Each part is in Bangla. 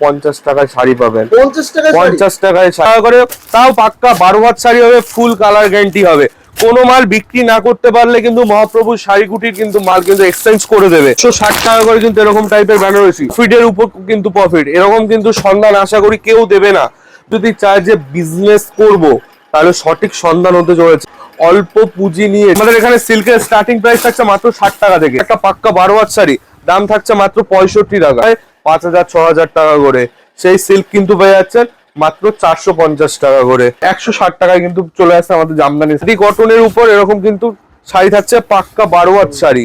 পঞ্চাশ টাকায় শাড়ি পাবেন। পঞ্চাশ টাকা পঞ্চাশ টাকায় শাড়ি। করে তাও পাক্কা বারো হাত শাড়ি হবে ফুল কালার গ্যারান্টি হবে। কোনো মাল বিক্রি না করতে পারলে কিন্তু মহাপ্রভু শাড়ি কুটির কিন্তু মাল কিন্তু এক্সচেঞ্জ করে দেবে। একশো ষাট টাকা করে কিন্তু এরকম টাইপের বেনারসি। ফিটের উপর কিন্তু প্রফিট এরকম কিন্তু সন্ধান আশা করি কেউ দেবে না। যদি চায় যে বিজনেস করব তাহলে সঠিক সন্ধান হতে চলেছে। অল্প পুঁজি নিয়ে। আমাদের এখানে সিল্কের স্টার্টিং প্রাইস থাকছে মাত্র ষাট টাকা থেকে। একটা পাক্কা বারো হাত শাড়ি দাম থাকছে মাত্র পঁয়ষট্টি টাকায় পাঁচ হাজার ছ হাজার টাকা করে। সেই সিল্ক কিন্তু পেয়ে যাচ্ছেন মাত্র চারশো পঞ্চাশ টাকা করে। একশো ষাট টাকায় কিন্তু চলে আসছে আমাদের জামদানি শাড়ি। কটনের উপর এরকম কিন্তু শাড়ি থাকছে পাক্কা বারোয়ার শাড়ি।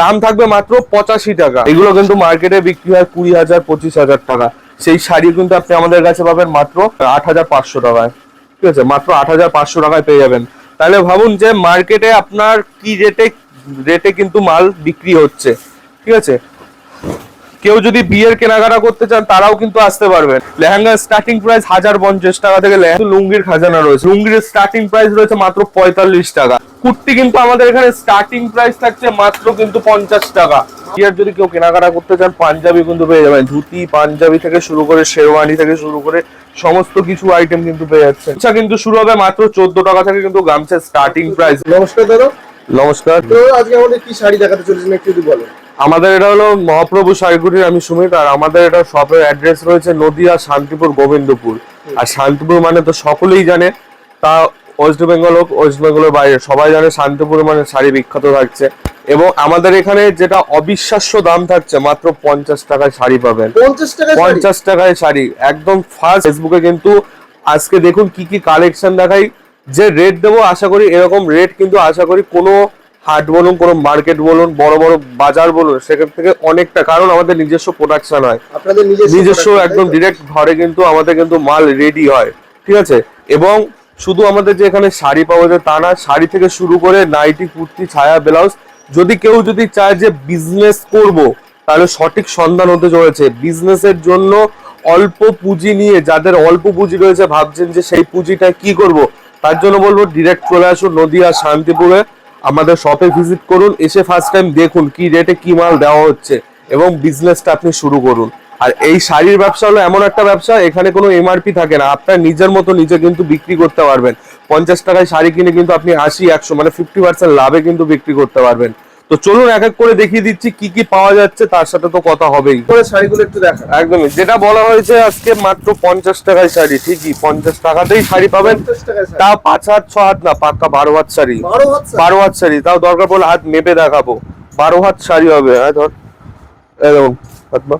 দাম থাকবে মাত্র পঁচাশি টাকা। এগুলো কিন্তু মার্কেটে বিক্রি হয় কুড়ি হাজার, পঁচিশ হাজার টাকা। সেই শাড়ি কিন্তু আপনি আমাদের কাছে পাবেন মাত্র আট হাজার পাঁচশো টাকায়। ঠিক আছে? মাত্র আট হাজার পাঁচশো টাকায় পেয়ে যাবেন। তাহলে ভাবুন যে মার্কেটে আপনার কি রেটে রেটে কিন্তু মাল বিক্রি হচ্ছে। ঠিক আছে? কেউ যদি বিয়ের কেনাকাটা করতে চান তারাও কিন্তু আসতে পারবেন। লেহেঙ্গার স্টার্টিং প্রাইস হাজার পঞ্চাশ টাকা থেকে লেহেঙ্গা লুঙ্গির খাজানা রয়েছে। লুঙ্গির স্টার্টিং প্রাইস রয়েছে মাত্র পঁয়তাল্লিশ টাকা। কুর্তি কিন্তু আমাদের এখানে স্টার্টিং প্রাইস থাকছে মাত্র কিন্তু পঞ্চাশ টাকা। বিয়ের যদি কেউ কেনাকাটা করতে চান পাঞ্জাবি কিন্তু পেয়ে যাবেন। ধুতি পাঞ্জাবি থেকে শুরু করে শেরওয়ানি থেকে শুরু করে সমস্ত কিছু আইটেম কিন্তু পেয়ে যাচ্ছে আচ্ছা কিন্তু শুরু হবে মাত্র চোদ্দ টাকা থেকে কিন্তু গামছার স্টার্টিং প্রাইস নমস্কার দাদা। নমস্কার। তো আজকে আমাদের কি শাড়ি দেখাতে চলেছেন একটু যদি বলেন। আমাদের এটা হলো মহাপ্রভু শাড়িগুটির আমি সুমিত আর আমাদের এটা শপের অ্যাড্রেস রয়েছে নদিয়া শান্তিপুর গোবিন্দপুর। আর শান্তিপুর মানে তো সকলেই জানে তা ওয়েস্ট বেঙ্গল হোক ওয়েস্ট বেঙ্গলের বাইরে সবাই জানে শান্তিপুর মানে শাড়ি বিখ্যাত থাকছে। এবং আমাদের এখানে যেটা অবিশ্বাস্য দাম থাকছে মাত্র পঞ্চাশ টাকায় শাড়ি পাবেন। পঞ্চাশ টাকায় শাড়ি? একদম ফার্স্ট ফেসবুকে কিন্তু আজকে দেখুন কি কি কালেকশন দেখাই। যে রেট দেবো আশা করি এরকম রেট কিন্তু আশা করি কোনো হাট বলুন কোনো মার্কেট বলুন বড় বড় বাজার বলুন সেখান থেকে অনেকটা কারণ আমাদের নিজস্ব প্রোডাকশন হয়। আপনাদের নিজস্ব একদম ডিরেক্ট ঘরে কিন্তু আমাদের কিন্তু মাল রেডি হয় ঠিক আছে? এবং শুধু আমাদের যে এখানে শাড়ি পাওয়া যায় তা না শাড়ি থেকে শুরু করে নাইটি কুর্তি ছায়া ব্লাউজ যদি কেউ যদি চায় যে বিজনেস করব তাহলে সঠিক সন্ধান হতে চলেছে। বিজনেসের জন্য অল্প পুঁজি নিয়ে যাদের অল্প পুঁজি রয়েছে ভাবছেন যে সেই পুঁজিটা কি করব তার জন্য বলব ডিরেক্ট চলে আসুন নদিয়া শান্তিপুরে। আমাদের শপে ভিজিট করুন, এসে ফার্স্ট টাইম দেখুন কি রেটে কি মাল দেওয়া হচ্ছে এবং বিজনেসটা আপনি শুরু করুন। আর এই শাড়ির ব্যবসা হলো এমন একটা ব্যবসা, এখানে কোনো এমআরপি থাকে না। আপনার নিজের মতো নিজে কিন্তু বিক্রি করতে পারবেন। পঞ্চাশ টাকায় শাড়ি কিনে কিন্তু আপনি আশি, একশো মানে ফিফটি পার্সেন্ট লাভে কিন্তু বিক্রি করতে পারবেন। তো চলুন এক এক করে দেখিয়ে দিচ্ছি কি কি পাওয়া যাচ্ছে তার সাথে তো কথা হবেই। করে শাড়িগুলো একটু দেখা একদমই যেটা বলা হয়েছে আজকে মাত্র পঞ্চাশ টাকায় শাড়ি ঠিকই পঞ্চাশ টাকাতেই শাড়ি পাবেন। তা পাঁচ হাত ছ হাত না পাক্কা বারো হাত শাড়ি। বারো হাত শাড়ি? তাও দরকার পড়লে হাত মেপে দেখাবো। বারো হাত শাড়ি হবে হ্যাঁ ধর। এরকম হাতমা।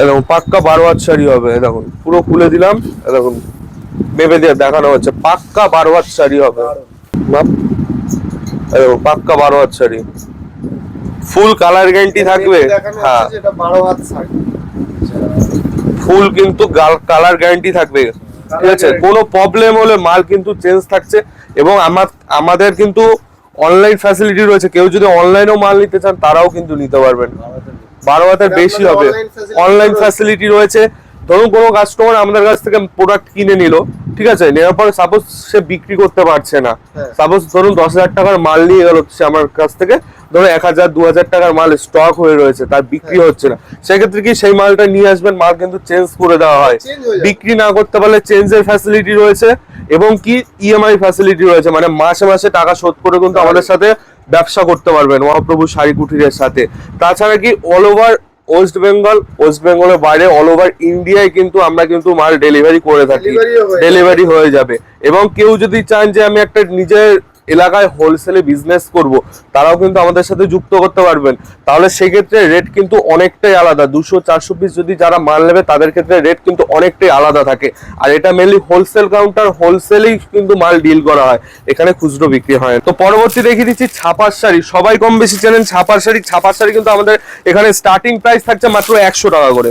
এরকম পাক্কা বারো হাত শাড়ি হবে দেখুন পুরো খুলে দিলাম দেখুন মেপে দিয়ে দেখানো হচ্ছে পাক্কা বারো হাত শাড়ি হবে। পাক্কা বারো হাত শাড়ি। ফুল কালার গ্যারান্টি থাকবে? হ্যাঁ। ফুল কিন্তু কালার গ্যারান্টি থাকবে। ঠিক আছে? কোনো প্রবলেম হলে মাল কিন্তু চেঞ্জ থাকছে এবং আমার আমাদের কিন্তু অনলাইন ফ্যাসিলিটি রয়েছে। কেউ যদি অনলাইনেও মাল নিতে চান তারাও কিন্তু নিতে পারবেন। বারো হাতের বেশি হবে। অনলাইন ফ্যাসিলিটি রয়েছে। ধরুন কোনো কাস্টমার আমাদের কাছ থেকে প্রোডাক্ট কিনে নিল ঠিক আছে? নেওয়ার পরে সাপোজ সে বিক্রি করতে পারছে না। হ্যাঁ। সাপোজ ধরুন দশ হাজার টাকার মাল নিয়ে গেল সে আমার কাছ থেকে ধরুন এক হাজার দু হাজার টাকার মাল স্টক হয়ে রয়েছে তার বিক্রি হ্যাঁ। হচ্ছে না। সেক্ষেত্রে কি সেই মালটা নিয়ে আসবেন? মাল কিন্তু চেঞ্জ করে দেওয়া হয়। হয়ে। বিক্রি না করতে পারলে চেঞ্জের ফ্যাসিলিটি রয়েছে এবং কি ইএমআই ফ্যাসিলিটি রয়েছে। মানে মাসে মাসে টাকা শোধ করে কিন্তু আমাদের সাথে ব্যবসা করতে পারবেন। মহাপ্রভু শাড়ি কুটিরের সাথে। তাছাড়া কি all over West Bengal West বেঙ্গলের বাইরে অল ওভার ইন্ডিয়ায় কিন্তু আমরা কিন্তু মাল ডেলিভারি করে থাকি। ডেলিভারি হয়ে যাবে এবং কেউ যদি চান যে আমি একটা নিজের এলাকায় হোলসেলে বিজনেস করব তারাও কিন্তু আমাদের সাথে যুক্ত করতে পারবেন। তাহলে সেক্ষেত্রে রেট কিন্তু অনেকটাই আলাদা। দুশো চারশো পিস যদি যারা মাল নেবে তাদের ক্ষেত্রে রেট কিন্তু অনেকটাই আলাদা থাকে। আর এটা মেনলি হোলসেল কাউন্টার হোলসেলেই কিন্তু মাল ডিল করা হয়। এখানে খুচরো বিক্রি হয়। তো পরবর্তী দেখিয়ে দিচ্ছি ছাপার শাড়ি। সবাই কম বেশি চেনেন ছাপার শাড়ি। ছাপার শাড়ি কিন্তু আমাদের এখানে স্টার্টিং প্রাইস থাকছে মাত্র একশো টাকা করে।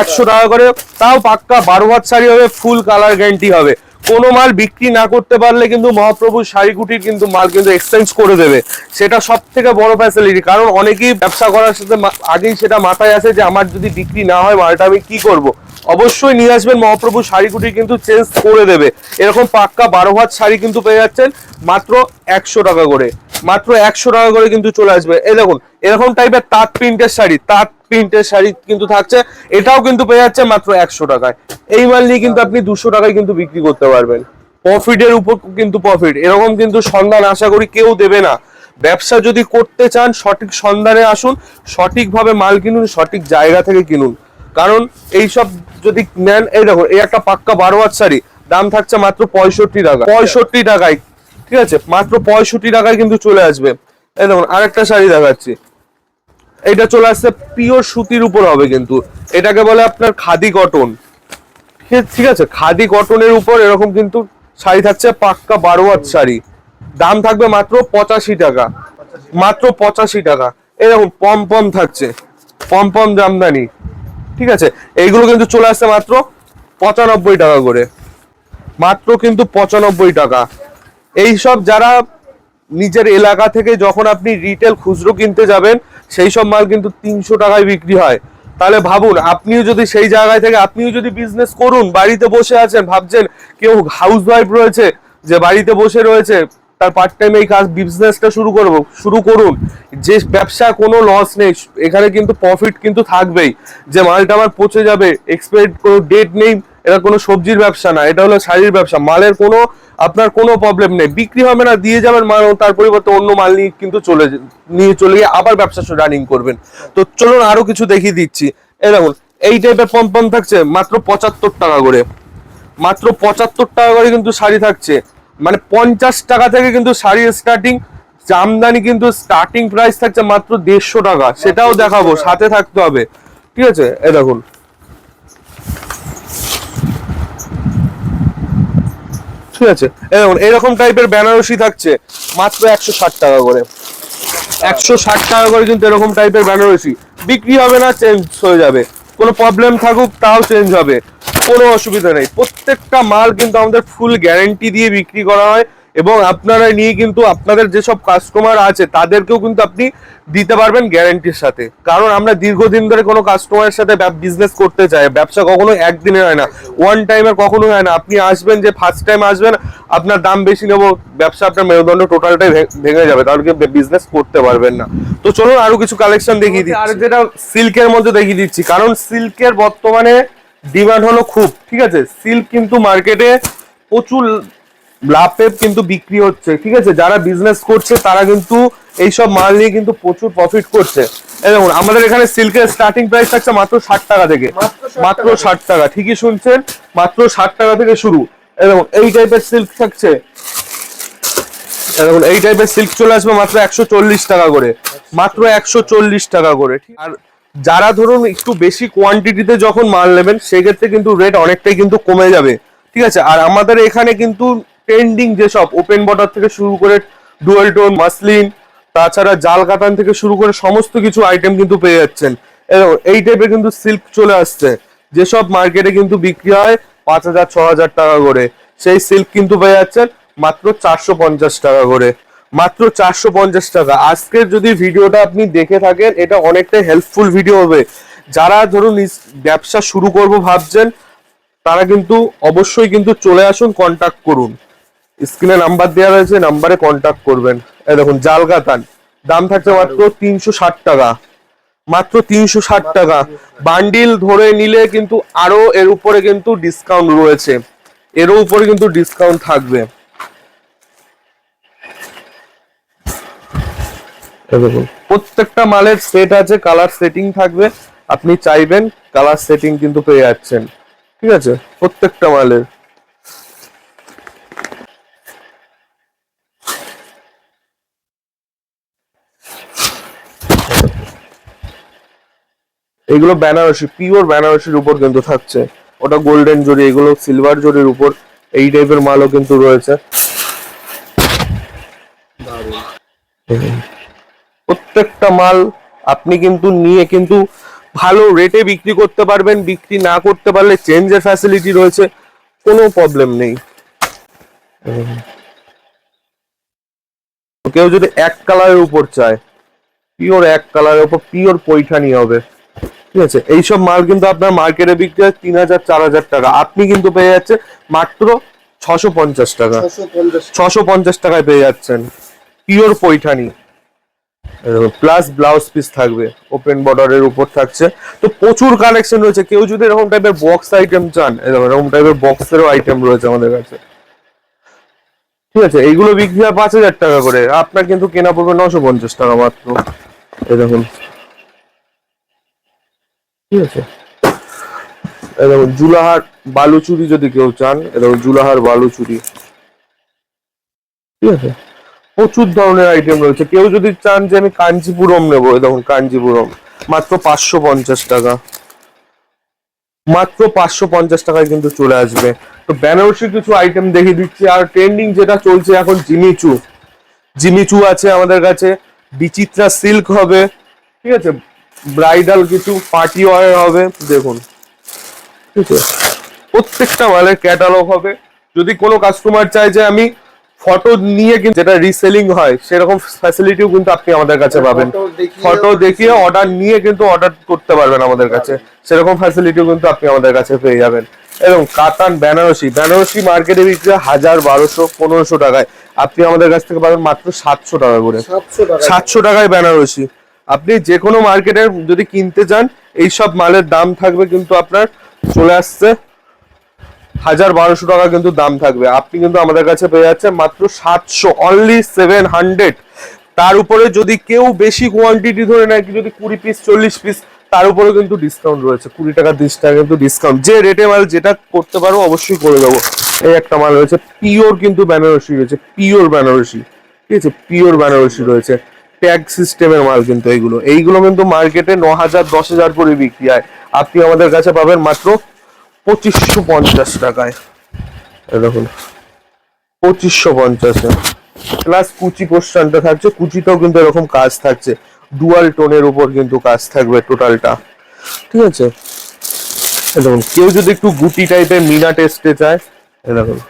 একশো টাকা করে। তাও পাক্কা বারো হাত শাড়ি হবে ফুল কালার গ্যারান্টি হবে। কোনো মাল বিক্রি না করতে পারলে কিন্তু মহাপ্রভু শাড়ি কুটির কিন্তু মাল কিন্তু এক্সচেঞ্জ করে দেবে। সেটা সব থেকে বড় ফ্যাসিলিটি কারণ অনেকেই ব্যবসা করার সাথে আগেই সেটা মাথায় আছে যে আমার যদি বিক্রি না হয়, মালটা আমি কি করব? অবশ্যই নিয়ে আসবেন মহাপ্রভু শাড়ি কুটির কিন্তু চেঞ্জ করে দেবে। এরকম পাক্কা বারো হাত শাড়ি কিন্তু পেয়ে যাচ্ছেন। মাত্র একশো টাকা করে। মাত্র একশো টাকা করে কিন্তু চলে আসবে। এই দেখুন, এরকম টাইপের তাঁত প্রিন্টের শাড়ি, তাঁত প্রিন্টের শাড়ি কিন্তু থাকছে। এটাও কিন্তু পেয়ে যাচ্ছে মাত্র একশো টাকায়। এই মাল নিয়ে কিন্তু আপনি দুশো টাকায় কিন্তু বিক্রি করতে পারবেন। প্রফিটের উপর কিন্তু প্রফিট এরকম কিন্তু সন্ধান আশা করি কেউ দেবে না। ব্যবসা যদি করতে চান, সঠিক সন্ধানে আসুন, সঠিকভাবে মাল কিনুন, সঠিক জায়গা থেকে কিনুন। কারণ এইসব যদি নেন, এই দেখো এই একটা পাক্কা বারো শাড়ি, দাম থাকছে মাত্র পঁয়ষট্টি টাকা। পঁয়ষট্টি টাকায় ঠিক আছে? মাত্র পঁয়ষট্টি টাকায় কিন্তু চলে আসবে। এই দেখুন, আরেকটা শাড়ি দেখাচ্ছি। এটা চলে আসছে পিওর সুতির উপর হবে কিন্তু। এটাকে বলে আপনার খাদি কটন ঠিক আছে? খাদি কটনের উপর এরকম কিন্তু শাড়ি থাকছে, পাক্কা বারো হাত শাড়ি। দাম থাকবে মাত্র পঁচাশি টাকা। মাত্র পঁচাশি টাকা। এরকম পম পম থাকছে। পম পম জামদানি। ঠিক আছে? এইগুলো কিন্তু চলে আসছে মাত্র পঁচানব্বই টাকা করে। মাত্র কিন্তু পঁচানব্বই টাকা। এইসব যারা নিজের এলাকা থেকে যখন আপনি রিটেল খুচরো কিনতে যাবেন, সেই সব মাল কিন্তু তিনশো টাকায় বিক্রি হয়। তাহলে ভাবুন, আপনিও যদি সেই জায়গায় থেকে, আপনিও যদি বিজনেস করুন, বাড়িতে বসে আছেন, ভাবছেন কেউ হাউস ওয়াইফ রয়েছে, যে বাড়িতে বসে রয়েছে, তার পার্ট টাইম এই কাজ বিজনেসটা শুরু করব, শুরু করুন। যে ব্যবসা কোনো লস নেই, এখানে কিন্তু প্রফিট কিন্তু থাকবেই। যে মালটা আমার পচে যাবে এক্সপায়ার কোনো ডেট নেই এটা কোনো সবজির ব্যবসা না এটা হলো শাড়ির ব্যবসা। মালের কোনো আপনার কোনো প্রবলেম নেই। বিক্রি হবে না দিয়ে যাবেন মাল তার পরিবর্তে অন্য মাল নিয়ে কিন্তু চলে নিয়ে চলে গিয়ে আবার ব্যবসা রানিং করবেন। তো চলুন আরও কিছু দেখিয়ে দিচ্ছি। এই দেখুন এই টাইপের পম্পম থাকছে মাত্র পঁচাত্তর টাকা করে। মাত্র পঁচাত্তর টাকা করে কিন্তু শাড়ি থাকছে। মানে পঞ্চাশ টাকা থেকে কিন্তু শাড়ির স্টার্টিং জামদানি কিন্তু স্টার্টিং প্রাইস থাকছে মাত্র দেড়শো টাকা। সেটাও দেখাবো সাথে থাকতে হবে। ঠিক আছে? এ দেখুন। ঠিক আছে। দেখুন, এরকম টাইপের বেনারসি থাকছে, মাত্র একশো ষাট টাকা করে। একশো ষাট টাকা করে কিন্তু এরকম টাইপের বেনারসি। বিক্রি হবে না চেঞ্জ হয়ে যাবে। কোনো প্রবলেম থাকুক, তাও চেঞ্জ হবে। কোনো অসুবিধা নেই। প্রত্যেকটা মাল কিন্তু আমাদের ফুল গ্যারেন্টি দিয়ে বিক্রি করা হয়। এবং আপনারা নিয়ে কিন্তু আপনাদের যেসব কাস্টমার আছে তাদেরকেও কিন্তু আপনি দিতে পারবেন গ্যারেন্টির সাথে। কারণ আমরা দীর্ঘদিন ধরে কোনো কাস্টমারের সাথে বিজনেস করতে চাই ব্যবসা কখনো একদিনে হয় না। ওয়ান টাইমের কখনো হয় না। আপনি আসবেন যে ফার্স্ট টাইম আসবেন আপনার দাম বেশি নেব ব্যবসা আপনার মেরুদণ্ড টোটালটাই ভেঙে যাবে তাহলে কি বিজনেস করতে পারবেন না। তো চলুন আরও কিছু কালেকশন দেখিয়ে দিচ্ছি। আর যেটা সিল্কের মধ্যে দেখিয়ে দিচ্ছি কারণ সিল্কের বর্তমানে ডিমান্ড হলো খুব ঠিক আছে? সিল্ক কিন্তু মার্কেটে প্রচুর লাভে কিন্তু বিক্রি হচ্ছে ঠিক আছে? যারা বিজনেস করছে তারা কিন্তু এইসব মাল নিয়ে কিন্তু প্রচুর প্রফিট করছে। দেখুন আমাদের এখানে সিল্কের স্টার্টিং প্রাইস থাকছে মাত্র ষাট টাকা থেকে। মাত্র 60 মাত্র টাকা। ষাট টাকা ঠিকই শুনছেন? মাত্র ষাট টাকা থেকে শুরু। এই দেখুন এই টাইপের সিল্ক থাকছে। দেখুন এই টাইপের সিল্ক চলে আসবে মাত্র একশো চল্লিশ টাকা করে। মাত্র একশো চল্লিশ টাকা করে ঠিক- আর যারা ধরুন একটু বেশি কোয়ান্টিটিতে যখন মাল নেবেন সেক্ষেত্রে কিন্তু রেট অনেকটাই কিন্তু কমে যাবে ঠিক আছে? আর আমাদের এখানে কিন্তু ট্রেন্ডিং যেসব ওপেন বর্ডার থেকে শুরু করে ডুয়েল টোন মাসলিন তাছাড়া জাল কাতান থেকে শুরু করে সমস্ত কিছু আইটেম কিন্তু পেয়ে যাচ্ছেন। এই টাইপের কিন্তু সিল্ক চলে আসছে। যেসব মার্কেটে কিন্তু বিক্রি হয় পাঁচ হাজার, ছ হাজার টাকা করে। সেই সিল্ক কিন্তু পেয়ে যাচ্ছেন মাত্র চারশো পঞ্চাশ টাকা করে। মাত্র চারশো পঞ্চাশ টাকা। আজকের যদি ভিডিওটা আপনি দেখে থাকেন, এটা অনেকটাই হেল্পফুল ভিডিও হবে। যারা ধরুন ব্যবসা শুরু করব ভাবছেন, তারা কিন্তু অবশ্যই কিন্তু চলে আসুন কন্টাক্ট করুন। স্ক্রিনে নাম্বার দেওয়া রয়েছে, নাম্বারে কন্ট্যাক্ট করবেন। এই দেখুন জাল কাতান দাম থাকছে মাত্র তিনশো ষাট টাকা। মাত্র তিনশো ষাট টাকা। বান্ডিল ধরে নিলে কিন্তু আরও এর উপরে কিন্তু ডিসকাউন্ট রয়েছে। এরও উপরে কিন্তু ডিসকাউন্ট থাকবে। প্রত্যেকটা মালের সেট আছে কালার সেটিং থাকবে। আপনি চাইবেন কালার সেটিং কিন্তু পেয়ে যাচ্ছেন। ঠিক আছে? প্রত্যেকটা মালের। এগুলো বেনারসি পিওর বেনারসির উপর কিন্তু থাকছে। ওটা গোল্ডেন জরি, এগুলো সিলভার জরির উপর এই টাইপের মালও কিন্তু রয়েছে। প্রত্যেকটা মাল আপনি কিন্তু নিয়ে কিন্তু ভালো রেটে বিক্রি করতে পারবেন, বিক্রি না করতে পারলে চেঞ্জের ফ্যাসিলিটি রয়েছে, কোনো প্রবলেম নেই। কেউ যদি এক কালারের উপর চায় পিওর এক কালারের উপর পিওর পৈঠানি হবে। ঠিক আছে? এইসব মাল কিন্তু আপনার মার্কেটে বিক্রি হয় তিন হাজার চার হাজার টাকা। আপনি কিন্তু পেয়ে যাচ্ছে মাত্র ছশো পঞ্চাশ টাকা। ছশো পঞ্চাশ। টাকায় পেয়ে যাচ্ছেন। Pure Paithani. Plus blouse piece থাকবে। ওপেন বর্ডারের উপর থাকছে। তো প্রচুর কালেকশন রয়েছে। কেউ যদি এরকম টাইপের বক্স আইটেম চান এরকম এরকম টাইপের বক্সেরও আইটেম রয়েছে আমাদের কাছে। ঠিক আছে? এইগুলো বিক্রি হয় পাঁচ হাজার টাকা করে। আপনার কিন্তু কেনা পড়বে নশো পঞ্চাশ টাকা মাত্র। দেখুন ঠিক আছে। দেখুন জুলাহার বালুচুরি যদি কেউ চান দেখুন জুলাহার বালুচুরি। ঠিক আছে। প্রচুর ধরনের আইটেম রয়েছে। কেউ যদি চান যে আমি কাঞ্চিপুরম নেব দেখুন কাঞ্চিপুরম মাত্র পাঁচশো পঞ্চাশ টাকা। মাত্র পাঁচশো পঞ্চাশ টাকায় কিন্তু চলে আসবে। তো বেনারসির কিছু আইটেম দেখিয়ে দিচ্ছি। আর ট্রেন্ডিং যেটা চলছে এখন জিমিচু। জিমিচু আছে আমাদের কাছে। বিচিত্রা সিল্ক হবে। ঠিক আছে? ব্রাইডাল কিছু পার্টি ওয়ার হবে দেখুন। ঠিক আছে? প্রত্যেকটা মালের ক্যাটালগ হবে। যদি কোনো কাস্টমার চায় যে আমি ফটো নিয়ে কিন্তু যেটা রিসেলিং হয় সেরকম ফ্যাসিলিটিও কিন্তু আপনি আমাদের কাছে পাবেন। ফটো দেখিয়ে অর্ডার নিয়ে কিন্তু অর্ডার করতে পারবেন আমাদের কাছে। সেরকম ফ্যাসিলিটিও কিন্তু আপনি আমাদের কাছে পেয়ে যাবেন। এবং কাতান বেনারসি। বেনারসি মার্কেটে বিক্রি হাজার বারোশো পনেরোশো টাকায়। আপনি আমাদের কাছ থেকে পাবেন মাত্র সাতশো টাকা করে। সাতশো টাকায় বেনারসি। আপনি যে কোনো মার্কেটের যদি কিনতে চান এইসব মালের দাম থাকবে কিন্তু আপনার চলে আসছে। হাজার বারোশো টাকা কিন্তু দাম থাকবে। আপনি কিন্তু আমাদের কাছে পেয়ে যাচ্ছেন মাত্র সাতশো অনলি সেভেন হান্ড্রেড তার উপরে যদি কেউ বেশি কোয়ান্টিটি ধরে নেয়, যদি কুড়ি পিস চল্লিশ পিস তার উপরে কিন্তু ডিসকাউন্ট রয়েছে। কুড়ি টাকা, তিরিশ টাকা কিন্তু ডিসকাউন্ট যে রেটে মাল যেটা করতে পারব, অবশ্যই করে দেবো। এই একটা মাল রয়েছে পিওর কিন্তু বেনারসি রয়েছে পিওর বেনারসি ঠিক আছে পিওর বেনারসি রয়েছে। ট্যাগ সিস্টেমের মাল কিন্তু এইগুলো। এইগুলো কিন্তু মার্কেটে ন হাজার দশ হাজার করে বিক্রি হয়। আপনি আমাদের কাছে পাবেন মাত্র পঁচিশশো পঞ্চাশ টাকায়। দেখুন, পঁচিশশো পঞ্চাশে। প্লাস কুচি পোস্টানটা থাকছে, কুচিতেও কিন্তু এরকম কাজ থাকছে। ডুয়াল টোনের উপর কিন্তু কাজ থাকবে টোটালটা ঠিক আছে? দেখুন, কেউ যদি একটু গুটি টাইপের মিনা টেস্টে চায় দেখুন এই দেখুন। তো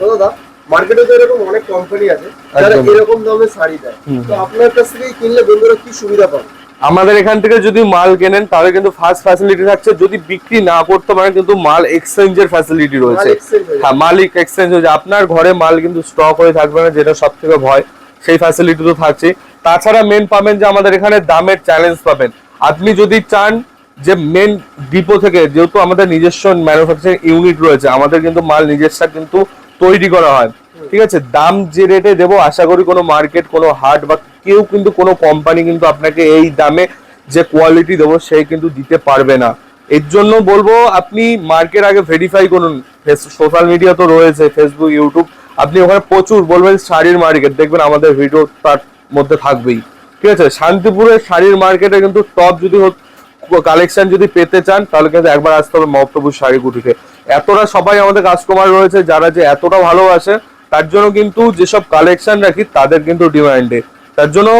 দাদা মার্কেটে তো এরকম অনেক কোম্পানি আছে যারা এরকম দামে শাড়ি দেয়। তো আপনার কাছ থেকে কিনলে বন্ধুরা কি সুবিধা পাবে? আমাদের এখান থেকে যদি মাল কেনেন তাহলে কিন্তু ফার্স্ট ফ্যাসিলিটি থাকছে। যদি বিক্রি না করতে পারেন কিন্তু মাল এক্সচেঞ্জের ফ্যাসিলিটি রয়েছে। হয়ে। হ্যাঁ মালিক এক্সচেঞ্জ হয়ে যায়। আপনার ঘরে মাল কিন্তু স্টক হয়ে থাকবে না যেটা সব থেকে ভয়। সেই ফ্যাসিলিটি তো থাকছে তাছাড়া মেন পাবেন যে আমাদের এখানে দামের চ্যালেঞ্জ পাবেন। আপনি যদি চান যে মেন ডিপো থেকে, যেহেতু আমাদের নিজস্ব ম্যানুফ্যাকচারিং ইউনিট রয়েছে, আমাদের কিন্তু মাল নিজস্ব কিন্তু তৈরি করা হয়। ঠিক আছে? দাম যে রেটে দেবো, আশা করি কোনো মার্কেট কোনো হাট বা কেউ কিন্তু, কোনো কোম্পানি কিন্তু আপনাকে এই দামে যে কোয়ালিটি দেবো, সেই কিন্তু দিতে পারবে না। এর জন্য বলব, আপনি মার্কেট আগে ভেরিফাই করুন। সোশ্যাল মিডিয়া তো রয়েছে ফেসবুক ইউটিউব আপনি ওখানে প্রচুর বলবেন শাড়ির মার্কেট দেখবেন আমাদের ভিডিও তার মধ্যে থাকবেই। ঠিক আছে? শান্তিপুরের শাড়ির মার্কেটে কিন্তু টপ যদি কালেকশন যদি পেতে চান তাহলে কিন্তু একবার আসতে হবে মহাপ্রভুর শাড়ি কুটিতে এতটা সবাই আমাদের কাস্টমার রয়েছে যারা যে এতটা ভালোবাসে তার জন্য কিন্তু যেসব কালেকশন রাখি তাদের কিন্তু ডিমান্ডে তার জন্য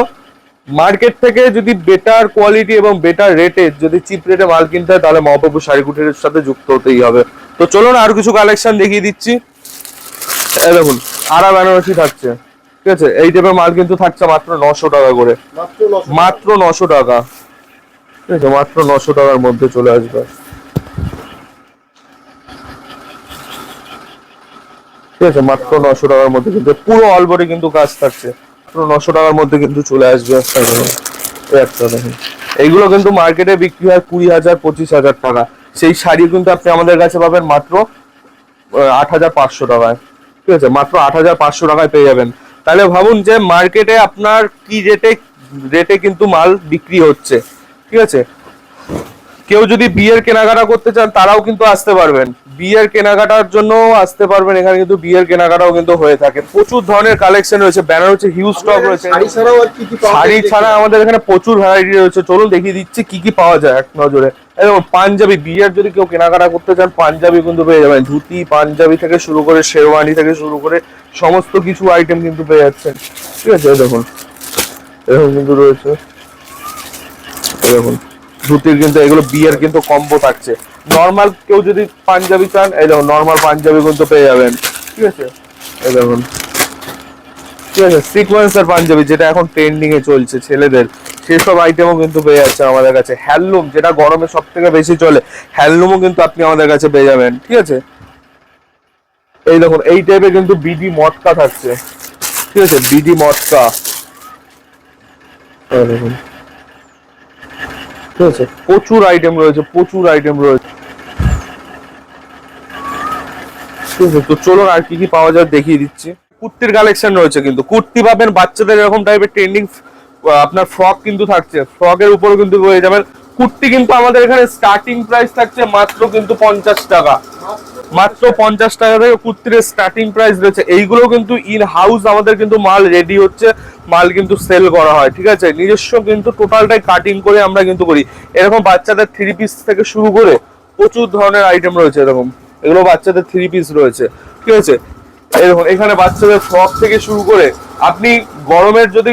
মার্কেট থেকে যদি বেটার কোয়ালিটি এবং বেটার রেটে যদি চিপ রেটে মাল কিনতে হয় তাহলে মহাপ্রভু শাড়ি কুটিরের সাথে যুক্ত হতেই হবে। তো চলুন আর কিছু কালেকশন দেখিয়ে দিচ্ছি। দেখুন আরা বেনারসি থাকছে। ঠিক আছে? এই টাইপের মাল কিন্তু থাকছে মাত্র নশো টাকা করে। মাত্র মাত্র নশো টাকা। আছে মাত্র নশো টাকার মধ্যে চলে আসবে। ঠিক আছে, মাত্র নশো টাকার মধ্যে কিন্তু পুরো অলবডি কিন্তু কাজ থাকছে। পুরো নশো টাকার মধ্যে কিন্তু চলে আসবে একটা এইগুলো কিন্তু মার্কেটে বিক্রি হয় কুড়ি হাজার, পঁচিশ হাজার টাকা। সেই শাড়ি কিন্তু আপনি আমাদের কাছে পাবেন মাত্র আট হাজার পাঁচশো টাকায়। ঠিক আছে, মাত্র আট হাজার পাঁচশো টাকায় পেয়ে যাবেন। তাহলে ভাবুন যে মার্কেটে আপনার কি রেটে রেটে কিন্তু মাল বিক্রি হচ্ছে। ঠিক আছে? কেউ যদি বিয়ের কেনাকাটা করতে চান তারাও কিন্তু আসতে পারবেন। বিয়ের কেনাকাটার জন্য আসতে পারবেন এখানে কিন্তু বিয়ের কেনাকাটাও কিন্তু হয়ে থাকে। প্রচুর ধরনের কালেকশন রয়েছে ব্যানারসি হিউজ স্টক রয়েছে। শাড়ি ছাড়া আমাদের এখানে প্রচুর ভ্যারাইটি রয়েছে। চলুন দেখিয়ে দিচ্ছি কি কি পাওয়া যায় এক নজরে। এবং পাঞ্জাবি বিয়ের যদি কেউ কেনাকাটা করতে চান পাঞ্জাবি কিন্তু পেয়ে যাবেন। ধুতি পাঞ্জাবি থেকে শুরু করে শেরওয়ানি থেকে শুরু করে সমস্ত কিছু আইটেম কিন্তু পেয়ে যাচ্ছেন। ঠিক আছে দেখুন। এরকম কিন্তু রয়েছে। দেখুন ধুতির কিন্তু এগুলো বিয়ের কিন্তু কম্বো থাকছে। নর্মাল কেউ যদি পাঞ্জাবি চান, এই দেখুন নর্মাল পাঞ্জাবি কিন্তু পেয়ে যাবেন। ঠিক আছে? এই দেখুন। ঠিক আছে? সিকোয়েন্সার পাঞ্জাবি, যেটা এখন ট্রেন্ডিং এ চলছে ছেলেদের, সেসব আইটেমও কিন্তু পেয়ে যাচ্ছে আমাদের কাছে। হ্যান্ডলুম যেটা গরমে সব থেকে বেশি চলে হ্যান্ডলুমও কিন্তু আপনি আমাদের কাছে পেয়ে যাবেন। ঠিক আছে? এই দেখুন, এই টাইপের কিন্তু বিডি মটকা থাকছে। ঠিক আছে? বিডি মটকা। দেখুন। প্রচুর আইটেম রয়েছে, প্রচুর আইটেম রয়েছে। তো চলুন আর কি কি পাওয়া যায় দেখিয়ে দিচ্ছি। কুর্তির কালেকশন রয়েছে কিন্তু। কুর্তি পাবেন বাচ্চাদের এরকম টাইপের ট্রেন্ডিং আপনার ফ্রক কিন্তু থাকছে। ফ্রকের উপরে কিন্তু হয়ে যাবেন। কুর্তি কিন্তু আমাদের এখানে স্টার্টিং প্রাইস থাকছে মাত্র কিন্তু পঞ্চাশ টাকা। মাত্র পঞ্চাশ টাকা থেকে কুর্তির স্টার্টিং প্রাইস রয়েছে। এইগুলো কিন্তু ইন হাউস আমাদের কিন্তু মাল রেডি হচ্ছে, মাল কিন্তু সেল করা হয়, ঠিক আছে? নিজস্ব কিন্তু টোটালটাই কাটিং করে আমরা কিন্তু করি। এরকম বাচ্চাদের থ্রি পিস থেকে শুরু করে প্রচুর ধরনের আইটেম রয়েছে এরকম। এগুলো বাচ্চাদের থ্রি পিস রয়েছে, ঠিক আছে? এখানে বাচ্চাদের ফ্রক থেকে শুরু করে, আপনি গরমের যদি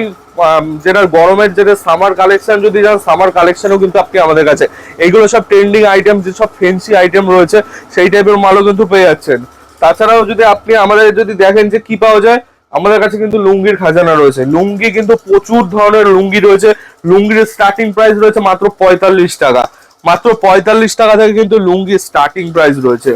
যেটা গরমের যেটা সামার কালেকশন যদি যান সামার কালেকশনও কিন্তু আপনি আমাদের কাছে। এইগুলো সব ট্রেন্ডিং আইটেম যেসব ফেন্সি আইটেম রয়েছে, সেই টাইপের মালও কিন্তু পেয়ে যাচ্ছেন। তাছাড়াও যদি আপনি আমাদের যদি দেখেন যে কি পাওয়া যায়, আমাদের কাছে কিন্তু লুঙ্গির খাজানা রয়েছে। লুঙ্গি কিন্তু প্রচুর ধরনের লুঙ্গি রয়েছে। লুঙ্গির স্টার্টিং প্রাইস রয়েছে মাত্র পঁয়তাল্লিশ টাকা। মাত্র পঁয়তাল্লিশ টাকা থেকে কিন্তু লুঙ্গির স্টার্টিং প্রাইস রয়েছে।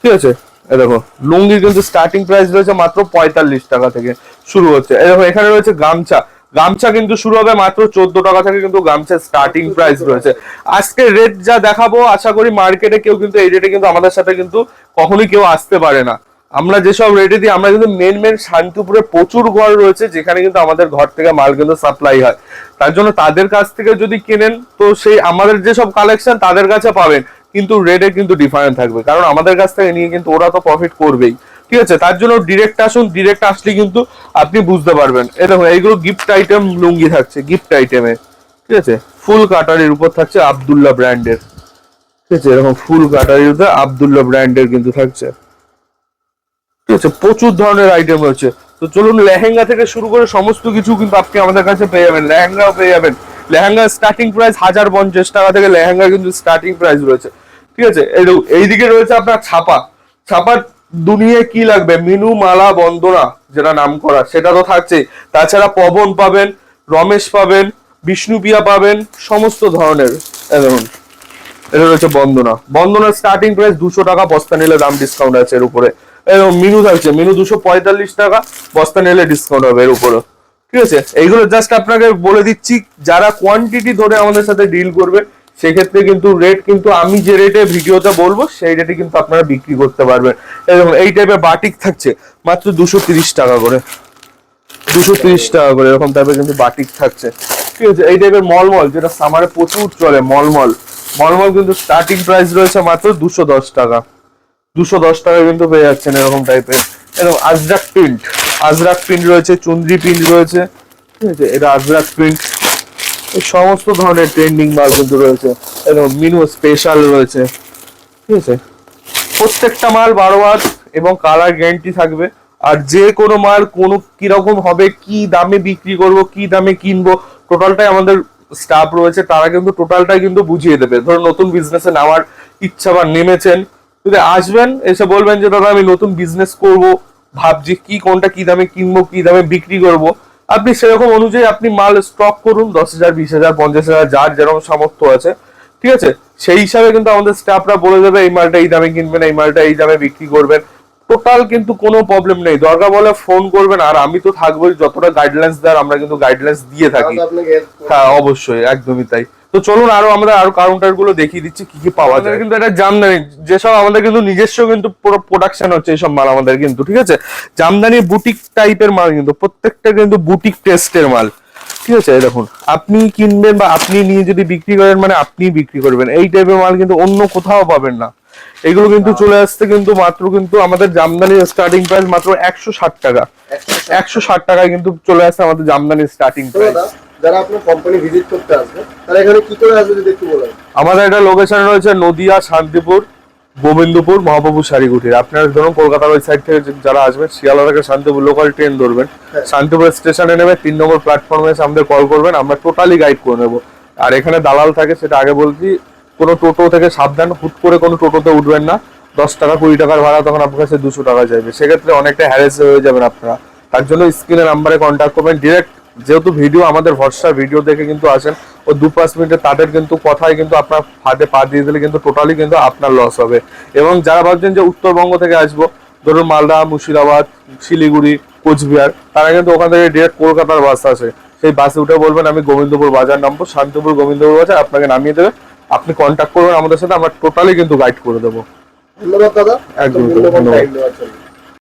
ঠিক আছে? দেখো লুঙ্গি কিন্তু স্টার্টিং প্রাইস রয়েছে মাত্র পঁয়তাল্লিশ টাকা থেকে শুরু হচ্ছে। দেখো, এখানে রয়েছে গামছা। গামছা কিন্তু শুরু হবে মাত্র চোদ্দ টাকা থেকে কিন্তু গামছার স্টার্টিং প্রাইস রয়েছে। আজকে রেট যা দেখাবো, আশা করি মার্কেটে কেউ কিন্তু এই রেটে কিন্তু আমাদের সাথে কিন্তু কখনোই কেউ আসতে পারে না। আমরা যেসব রেটে দিই, আমরা কিন্তু মেন মেন শান্তিপুরে প্রচুর ঘর রয়েছে, যেখানে কিন্তু আমাদের ঘর থেকে মাল কিন্তু সাপ্লাই হয়। তার জন্য তাদের কাছ থেকে যদি কেনেন, তো সেই আমাদের যেসব কালেকশন তাদের কাছে পাবেন। কিন্তু রেটে কিন্তু ডিফারেন্ট থাকবে। কারণ আমাদের কাছ থেকে নিয়ে কিন্তু ওরা তো প্রফিট করবেই। ঠিক আছে? তার জন্য ডিরেক্ট আসুন ডিরেক্ট আসলে কিন্তু আপনি বুঝতে পারবেন। এই দেখুন, এইগুলো গিফট আইটেম লুঙ্গি থাকছে গিফট আইটেমে ঠিক আছে? ফুল কাটারির উপর থাকছে আবদুল্লাহ ব্র্যান্ডের ঠিক আছে? এরকম ফুল কাটারির উপর আবদুল্লাহ ব্র্যান্ডের কিন্তু থাকছে। ঠিক আছে? প্রচুর ধরনের আইটেম রয়েছে। তো চলুন লেহেঙ্গা থেকে শুরু করে সমস্ত কিছু কিন্তু আপনি আমাদের কাছে পেয়ে যাবেন। লেহেঙ্গাও পেয়ে যাবেন। লেহেঙ্গার স্টার্টিং প্রাইস হাজার পঞ্চাশ টাকা থেকে লেহেঙ্গা কিন্তু স্টার্টিং প্রাইস রয়েছে। ঠিক আছে? এই এইদিকে রয়েছে আপনার ছাপা। ছাপার দুনিয়ায় কি লাগবে? মিনু, মালা, বন্দনা, যেটা নাম করা সেটা তো থাকছে তাছাড়া পবন পাবেন, রমেশ পাবেন বিষ্ণুপিয়া পাবেন, সমস্ত ধরনের দেখুন। এটা রয়েছে বন্দনা। বন্দনার স্টার্টিং প্রাইস দুশো টাকা, বস্তা নিলে দাম ডিসকাউন্ট আছে এর উপরে। মিনু থাকছে। মিনু দুশো পঁয়তাল্লিশ টাকা, বস্তা নিলে ডিসকাউন্ট হবে এর উপরে। ঠিক আছে? এইগুলো জাস্ট আপনাকে বলে দিচ্ছি, যারা কোয়ান্টিটি ধরে আমাদের সাথে ডিল করবে, সেক্ষেত্রে কিন্তু রেট কিন্তু আমি যে রেটে ভিডিওতে বলব, সেই রেটে কিন্তু আপনারা বিক্রি করতে পারবেন। এরকম এই টাইপের বাটিক থাকছে, মাত্র দুশো তিরিশ টাকা করে। দুশো তিরিশ টাকা করে, এরকম টাইপের কিন্তু বাটিক থাকছে। ঠিক আছে? এই টাইপের মলমল, যেটা সামারে প্রচুর চলে, মলমল। মলমল কিন্তু স্টার্টিং প্রাইস রয়েছে মাত্র দুশো দশ টাকা। দুশো দশ টাকা কিন্তু পেয়ে যাচ্ছেন এরকম টাইপের এরকম আজরাক প্রিন্ট আজরাক প্রিন্ট রয়েছে চুন্দ্রি প্রিন্ট রয়েছে, ঠিক আছে? এটা আজরাক প্রিন্ট এই সমস্ত ধরনের ট্রেন্ডিং মাল কিন্তু রয়েছে। এবং মিনু স্পেশাল রয়েছে, ঠিক আছে? প্রত্যেকটা মাল বারো হাত এবং কালার গ্যারান্টি থাকবে। আর যে কোনো মাল কোনো কীরকম হবে, কি দামে বিক্রি করব, কি দামে কিনবো টোটালটাই আমাদের স্টাফ রয়েছে। তারা কিন্তু টোটালটাই কিন্তু বুঝিয়ে দেবে। ধরুন, নতুন বিজনেসে নামার ইচ্ছা বা নেমেছেন, যদি আসবেন, এসে বলবেন যে, দাদা, আমি নতুন বিজনেস করব। ভাবছি কি কোনটা কি দামে কিনবো কি দামে বিক্রি করব। আপনি সেরকম অনুযায়ী আপনি মাল স্টক করুন দশ হাজার বিশ হাজার পঞ্চাশ হাজার যার যেরকম সামর্থ্য আছে। ঠিক আছে? সেই হিসাবে কিন্তু আমাদের স্টাফরা বলে দেবে এই মালটা এই দামে কিনবেন এই মালটা এই দামে বিক্রি করবেন। টোটাল কিন্তু কোনো প্রবলেম নেই। দরকার বলে ফোন করবেন আর আমি তো থাকবোই যতটা গাইডলাইন্স দেওয়ার আমরা কিন্তু গাইডলাইন্স দিয়ে থাকি। হ্যাঁ অবশ্যই একদমই তাই। তো চলুন আরও আমরা আরও কাউন্টারগুলো দেখিয়ে দিচ্ছি কি কি পাওয়া যায়। কিন্তু এটা জামদানি যেসব আমাদের কিন্তু নিজস্ব কিন্তু পুরো প্রোডাকশন হচ্ছে এইসব মাল আমাদের কিন্তু ঠিক আছে? জামদানি বুটিক টাইপের মাল কিন্তু প্রত্যেকটা কিন্তু বুটিক টেস্টের মাল ঠিক আছে? দেখুন আপনি কিনবেন বা আপনি নিয়ে যদি বিক্রি করেন মানে আপনি বিক্রি করবেন এই টাইপের মাল কিন্তু অন্য কোথাও পাবেন না। এগুলো কিন্তু চলে আসতে কিন্তু মাত্র কিন্তু আমাদের জামদানির স্টার্টিং প্রাইস মাত্র একশো ষাট টাকা। একশো ষাট। টাকায় কিন্তু চলে আসছে আমাদের জামদানির স্টার্টিং প্রাইস যারা আপনার কোম্পানি ভিজিট করতে আসবে তারা এখানে কি করে আসবে যদি একটু বলেন? আমাদের একটা লোকেশন রয়েছে নদিয়া শান্তিপুর গোবিন্দপুর মহাপ্রভু শাড়িগুটির আপনারা ধরুন কলকাতার ওই সাইড থেকে যারা আসবেন শিয়ালদা থেকে শান্তিপুর লোকাল ট্রেন ধরবেন। হ্যাঁ। শান্তিপুর স্টেশনে নেমে তিন নম্বর প্ল্যাটফর্মে এসে আমাদের কল করবেন আমরা টোটালি গাইড করে নেব। আর এখানে দালাল থাকে সেটা আগে বলছি কোনো টোটো থেকে সাবধান হুট করে কোনো টোটোতে উঠবেন না। দশ টাকা কুড়ি টাকার ভাড়া তখন আপনার কাছে দুশো টাকা চাইবে। সেক্ষেত্রে অনেকটা হ্যারেস হয়ে যাবেন আপনারা। তার জন্য স্ক্রিনে নাম্বারে কন্ট্যাক্ট করবেন ডিরেক্ট যেহেতু ভিডিও আমাদের ভরসা ভিডিও দেখে কিন্তু আসেন ও দু পাঁচ মিনিটে তাদের কিন্তু কথায় কিন্তু আপনার ফাঁদে পা দিয়ে দিলে কিন্তু টোটালি কিন্তু আপনার লস হবে। এবং যারা ভাবছেন যে উত্তরবঙ্গ থেকে আসব ধরুন মালদা মুর্শিদাবাদ শিলিগুড়ি কোচবিহার তারা কিন্তু ওখান থেকে ডিরেক্ট কলকাতার বাস আসে। সেই বাসে উঠে বলবেন আমি গোবিন্দপুর বাজার নামবো শান্তিপুর গোবিন্দপুর বাজার আপনাকে নামিয়ে দেবে। আপনি কন্ট্যাক্ট করবেন আমাদের সাথে আমরা টোটালি কিন্তু গাইড করে দেবো। ধন্যবাদ দাদা। একদম,